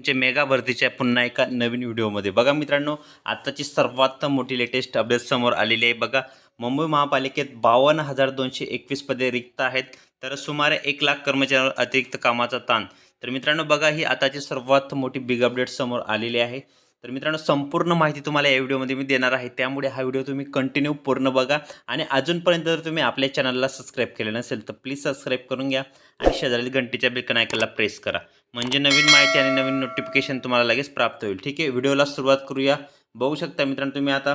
तुमचे मेगा भरतीच्या पुन्हा एका नवीन व्हिडिओमध्ये. बघा मित्रांनो आत्ताची सर्वात मोठी लेटेस्ट अपडेट समोर आलेली आहे. बघा मुंबई महापालिकेत बावन्न हजार दोनशे एकवीस पदे रिक्त आहेत. तर सुमारे एक लाख कर्मचाऱ्यांवर अतिरिक्त कामाचा ताण. तर मित्रांनो बघा ही आताची सर्वात मोठी बिग अपडेट समोर आलेली आहे. तर मित्रांनो संपूर्ण माहिती तुम्हाला या व्हिडिओमध्ये मी देणार आहे. त्यामुळे हा व्हिडिओ तुम्ही कंटिन्यू पूर्ण बघा. आणि अजूनपर्यंत जर तुम्ही आपल्या चॅनलला सबस्क्राईब केले नसेल तर प्लीज सबस्क्राईब करून घ्या. आणि शेजारील घंटीच्या बेल आयकनला प्रेस करा. म्हणजे नवीन माहिती आणि नवीन नोटिफिकेशन तुम्हाला लगेच प्राप्त होईल. ठीक आहे? व्हिडिओला सुरुवात करूया. बघू शकता मित्रांनो तुम्ही आता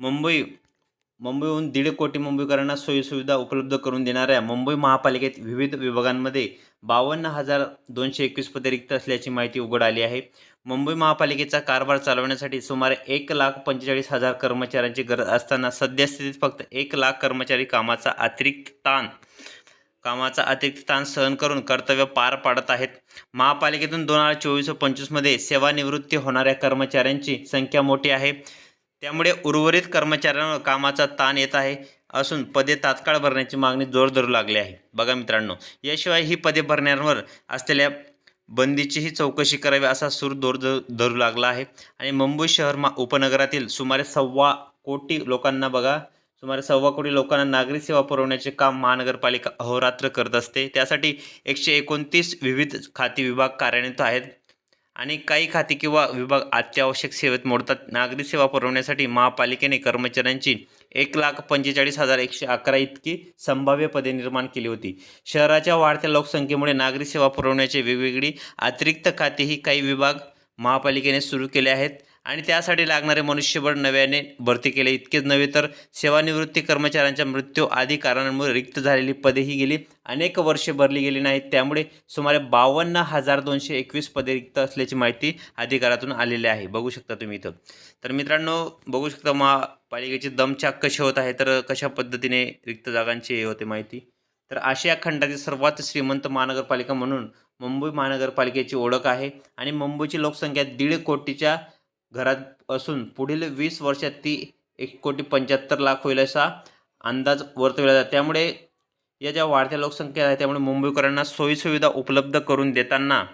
मुंबई मुंबईहून दीड कोटी मुंबईकरांना सोयीसुविधा उपलब्ध करून देणाऱ्या मुंबई महापालिकेत विविध विभागांमध्ये बावन्न हजार दोनशे एकवीस पदे रिक्त असल्याची माहिती उघड आली आहे. मुंबई महापालिकेचा कारभार चालवण्यासाठी सुमारे एक लाख पंचेचाळीस हजार कर्मचाऱ्यांची गरज असताना सद्यस्थितीत फक्त एक लाख कर्मचारी कामाचा अतिरिक्त ताण कामाचा अतिरिक्त ताण सहन करून कर्तव्य पार पाडत आहेत. महापालिकेतून दोन हजार चोवीस व पंचवीसमध्ये सेवानिवृत्ती होणाऱ्या कर्मचाऱ्यांची संख्या मोठी आहे. त्यामुळे उर्वरित कर्मचाऱ्यांवर कामाचा ताण येत आहे असून पदे तात्काळ भरण्याची मागणी जोर धरू लागली आहे. बघा मित्रांनो याशिवाय ही पदे भरण्यावर असलेल्या बंदीचीही चौकशी करावी असा सूर दोर धरू लागला आहे. आणि मुंबई शहर मा उपनगरातील सुमारे सव्वा कोटी लोकांना बघा सुमारे सव्वा कोटी लोकांना नागरी सेवा पुरवण्याचे काम महानगरपालिका अहोरात्र करत असते. त्यासाठी एकशे एकोणतीस विविध खाती विभाग कार्यान्वित आहेत. आणि काही खाती किंवा विभाग अत्यावश्यक सेवेत मोडतात. नागरी सेवा पुरवण्यासाठी महापालिकेने कर्मचाऱ्यांची एक लाख पंचेचाळीस हजार एकशे अकरा इतकी संभाव्य पदे निर्माण केली होती. शहराच्या वाढत्या लोकसंख्येमुळे नागरी सेवा पुरवण्याची वेगवेगळी अतिरिक्त खातेही काही विभाग महापालिकेने सुरू केले आहेत. आणि त्यासाठी लागणारे मनुष्यबळ नव्याने भरती केले. इतकेच नव्हे तर सेवानिवृत्ती कर्मचाऱ्यांच्या मृत्यू आदी कारणांमुळे रिक्त झालेली पदेही गेली. अनेक वर्षे भरली गेली नाहीत. त्यामुळे सुमारे बावन्न हजार दोनशे एकवीस पदे रिक्त असल्याची माहिती अधिकारातून आलेली आहे. बघू शकता तुम्ही इथं. तर मित्रांनो बघू शकता महापालिकेची दमचाक कशी होत आहे तर कशा पद्धतीने रिक्त जागांची हे होते माहिती. तर आशिया खंडातील सर्वात श्रीमंत महानगरपालिका म्हणून मुंबई महानगरपालिकेची ओळख आहे. आणि मुंबईची लोकसंख्या दीड कोटीच्या घरात असून पुढील वीस वर्षात ती एक कोटी पंच्याहत्तर लाख होईल असा अंदाज वर्तविला जातो. त्यामुळे या ज्या वाढत्या लोकसंख्या आहे त्यामुळे मुंबईकरांना सोयीसुविधा उपलब्ध करून देताना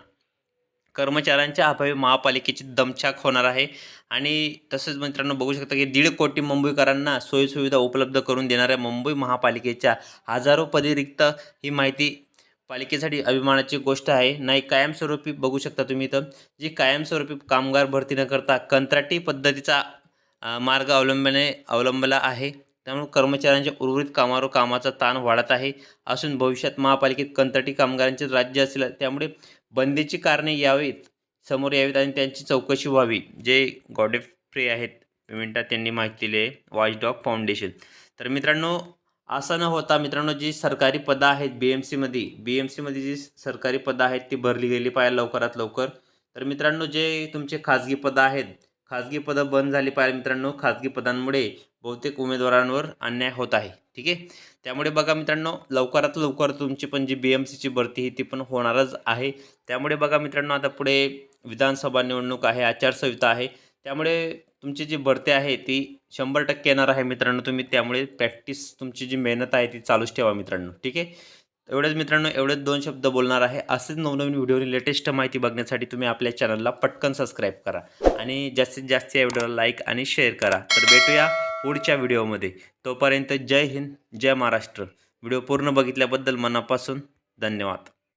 कर्मचाऱ्यांच्या अभावी महापालिकेची दमछाक होणार आहे. आणि तसेच मित्रांनो बघू शकता की दीड कोटी मुंबईकरांना सोयीसुविधा उपलब्ध करून देणाऱ्या मुंबई महापालिकेच्या हजारो पदे रिक्त ही माहिती पालिकेसाठी अभिमानाची गोष्ट आहे. नाही कायमस्वरूपी बघू शकता तुम्ही इथं. जी कायमस्वरूपी कामगार भरती न करता कंत्राटी पद्धतीचा मार्ग अवलंबने अवलंबला आहे. त्यामुळे कर्मचाऱ्यांच्या उर्वरित कामावर कामाचा ताण वाढत आहे. असून भविष्यात महापालिकेत कंत्राटी कामगारांचे राज्य असेल त्यामुळे बंदीची कारणे यावीत समोर यावीत आणि त्यांची चौकशी व्हावी. जे गॉडेफ्री आहेत पेमेंटा त्यांनी माहिती दिली आहे. वॉचडॉग फाउंडेशन तर मित्रांनो असं न होता मित्रांनो जी सरकारी पदं आहेत बी एम सीमध्ये बी एम सीमध्ये जी सरकारी पदं आहेत ती भरली गेली पाहिजे लवकरात लवकर. तर मित्रांनो जे तुमचे खाजगी पदं आहेत खाजगी पदं बंद झाली पाहिजे मित्रांनो खाजगी पदांमुळे बहुतेक उमेदवारांवर अन्याय होत आहे ठीक आहे? त्यामुळे बघा मित्रांनो लवकरात लवकर तुमची पण जी बी एम सीची भरती ही ती पण होणारच आहे. त्यामुळे बघा मित्रांनो आता पुढे विधानसभा निवडणूक आहे आचारसंहिता आहे. त्यामुळे तुमची जी भरती आहे ती शंभर टक्के येणार आहे मित्रांनो. तुम्ही त्यामुळे प्रॅक्टिस तुमची जी मेहनत आहे ती चालूच ठेवा मित्रांनो. ठीक आहे? एवढेच मित्रांनो एवढेच दोन शब्द बोलणार आहे. असेच नवनवीन व्हिडिओनी लेटेस्ट माहिती बघण्यासाठी तुम्ही आपल्या चॅनलला पटकन सबस्क्राईब करा. आणि जास्तीत जास्त या व्हिडिओला लाईक आणि शेअर करा. तर भेटूया पुढच्या व्हिडिओमध्ये. तोपर्यंत जय हिंद जय महाराष्ट्र. व्हिडिओ पूर्ण बघितल्याबद्दल मनापासून धन्यवाद.